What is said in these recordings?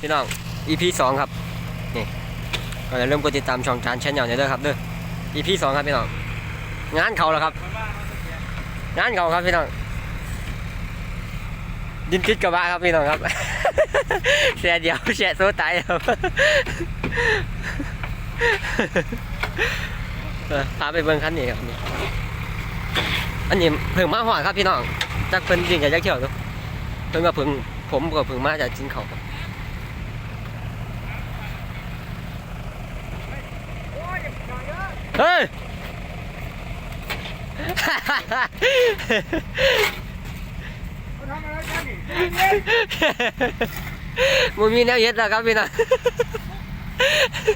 พี่น้อง EP สองครับ นี่ก็จะเริ่มกดติดตามช่องจานแชนแนลเนี่ยเด้อครับเด้อ EP สองครับพี่น้อง งานเขาแล้วครับ งานเขาครับพี่น้อง ดินติดกระบะครับพี่น้องครับแช่เดียวแช่โซตายครับพาไปเบิ่งคันนี้ครับนี่อันนี้เพิ่งมาหอดครับพี่น้องจักเพิ่นยิงกับจักเที่ยวเนาะเพิ่นก็เพิ่งผมก็เพิ่งมาจากจินเขาครับ เฮ้ยมึงมีแนวเย็ดแล้วครับพี่น้อง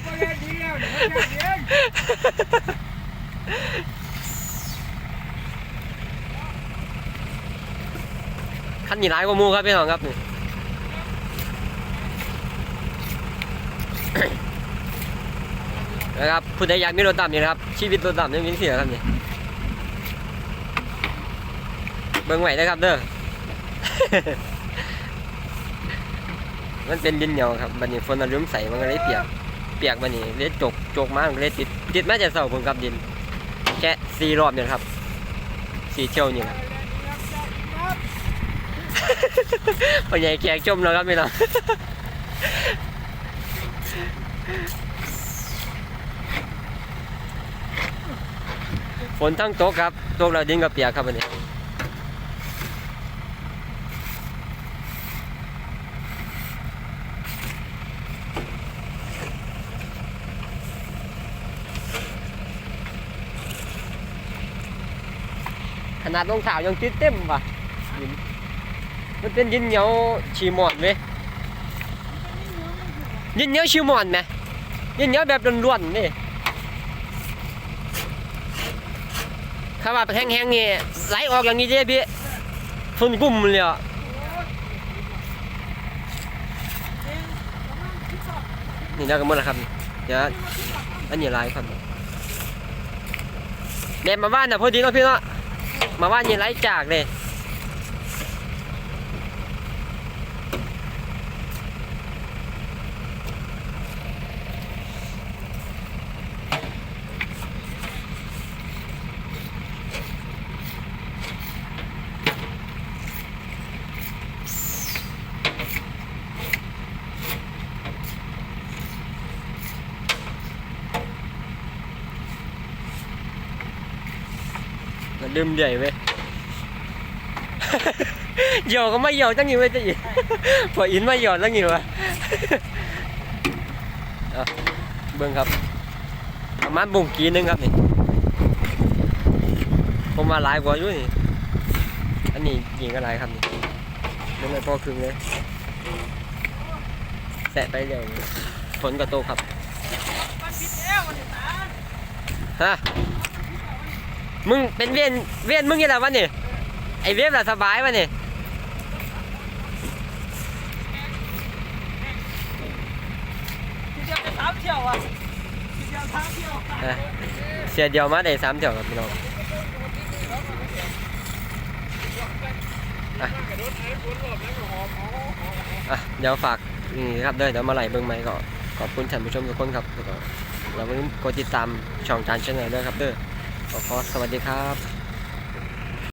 มาเล่นดีแล้นี่มาเล่นเองคันนี้ร้ายกว่าหมูครับพี่น้องครับนี่ นะครับผู้ใดอยากมีรถดำนี่นะครับ ชีวิตรถดำนี่มีเสียครับนี่เบิ่งไหวนะครับเด้อ มันเป็นดินเหนียวครับบัดนี้ฝนมันรุ่มใส่มันก็เลยเปียก เปียกบัดนี้เลยจกจกมามันก็เลยติดติดมาจากเสาผมกับดิน แค่สี่รอบเนี่ยครับสี่เที่ยวนี่ครับพ่อใหญ่แขกจมแล้วครับพี่น้อง ฝนทั้งตกครับตกแล้วดินก็เปียกครับวันนี้ขนาดรองเท้ายังติดเต็มว่ะมันเป็นดินเหนียวชีหมอนไหมดินเหนียวชีหมอนไหมดินเหนียวแบบล้วนๆนี่ ถ้าว่าแห้งๆนี่ไหลออกอย่างนี้เด้พี่ฝุ่นกลุ่มเลยอะนี่ได้กันหมดแล้วครับเดี๋ยวอันนี้ลายครับเด็มาบ้านน่ะพอดีเนาะพี่เนาะมาบ้านนี่ไหลจากเลย มันลืมใหญ่เว้ยเหยี่ยวก็ไม่เหยี่ยวจังงี้เว้ยจะอีกพออินไม่เหยี่ยวจังงี้วะเบิ่งครับประมาณบุ่งกีนึงครับนี่ผมมาหลายกว่าอยู่นี่อันนี้ยิงก็หลายครับนี่ยังไม่พอครึ่งเลยแสะไปเรื่อยฝนก็ตกครับฮะ มึงเป็นเวียนเวียนมึงยังไงวะนี่ไอเวียนล่ะสบายวะนี่ทีเดียวจะสามเที่ยวอะทีเดียวสามเที่ยวเออเสียเดียวมาได้สามเที่ยวครับพี่น้องอะอะเดี๋ยวฝากนี่ครับเด้อเดี๋ยวมาไหลเบิ่งใหม่ก็ขอบคุณท่านผู้ชมทุกคนครับแล้วก็เราเพิ่งกดติดตามช่องจานช่องไหนด้วยครับเด้อขอ ขอสวัสดีครับ